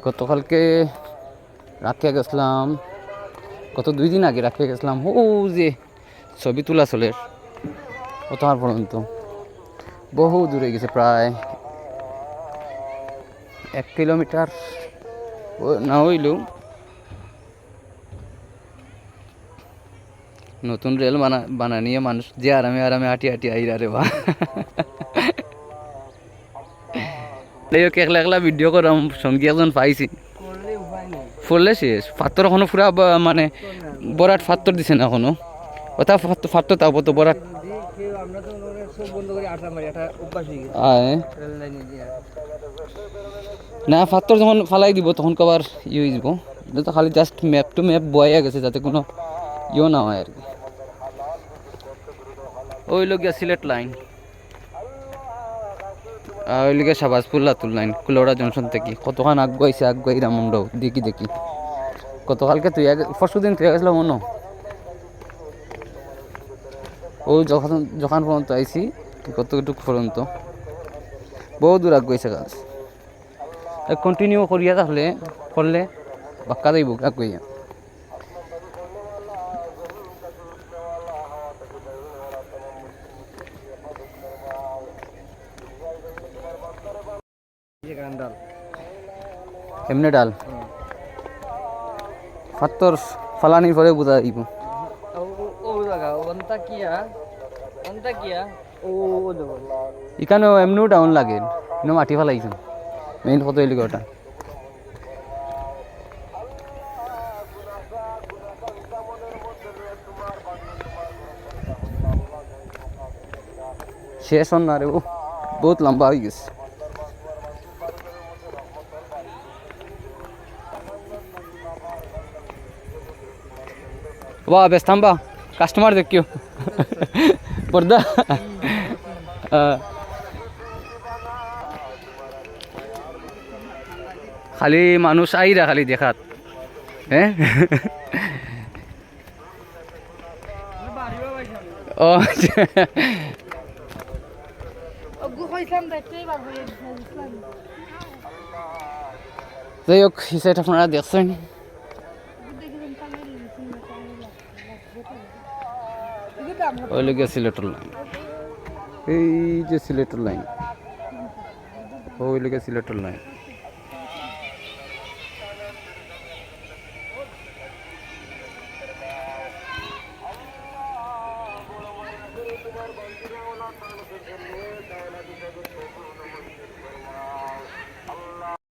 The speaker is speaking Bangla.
গতকালকে রাখিয়া গেছিলাম, গত দুই দিন আগে রাখিয়া গেছিলাম। ও যে ছবি তোলা চলের অতহার পর্যন্ত। বহু দূরে গেছে প্রায় এক কিলোমিটার। না হইলেও নতুন রেল বানা বানা নিয়ে মানুষ যে আরামে আরামে আটি আটি আইরা রে বা একলা একলা ভিডিও করাম সঙ্গী একজন পাইছি। ফুললে শেষ। ফাত্তর এখনও পুরা মানে বরাট ফাত্তর দিছে না এখনও? ওটা ফাত্তর তারপর তো বরাট না ফাত্তর যখন ফালাই দিব, তখন কবার ই হয়ে যাব। এটা তো খালি জাস্ট ম্যাপ টু ম্যাপ বয়া গেছে, যাতে কোনো ইয়ে না হয় আর কি। ওই লোক সিলেট লাইন আর ওই লোকে সাবাজপুর লাতুর লাইন কুলোড়া জংশন থেকে। কতখান আগুয়াইছে আগুয়াই রামন্ডাও দেখি দেখি। গতকালকে তুই পরশু দিন তুই গেছিলাম মনে। ও যখন যখন পর্যন্ত আইছি, কতটুকু পর্যন্ত। বহু দূর আগুয়াইছে গাছ। কন্টিনিউ করিয়া তাহলে, করলে বাক্কা যাইব আগুয়াইয়া গান্ডাল এমনি ডাল? ফাত্তর ফালানির পরে বোঝা দেবো এখানেও এমনিও ডাউন লাগে ইনো মাটি ফেলাইছেন। মেইন কত এলিগে ওটা শেষ হন না রে বহুত লম্বা হয়ে গেছে। বা ವಾ ಬೆಸ್ತಂಬ ಕಸ್ಟಮರ್ ದಿಕ್ಕು ಬರ್ದ খালি মানুষ আইরা খালি দেখাত হ্যাঁ ও যাই হোক হিসেবে আপনারা দেখছেন ওই লোক সিলেটর লাইন এই যে সিলেটর লাইন ওই লোক সিলেটর লাইন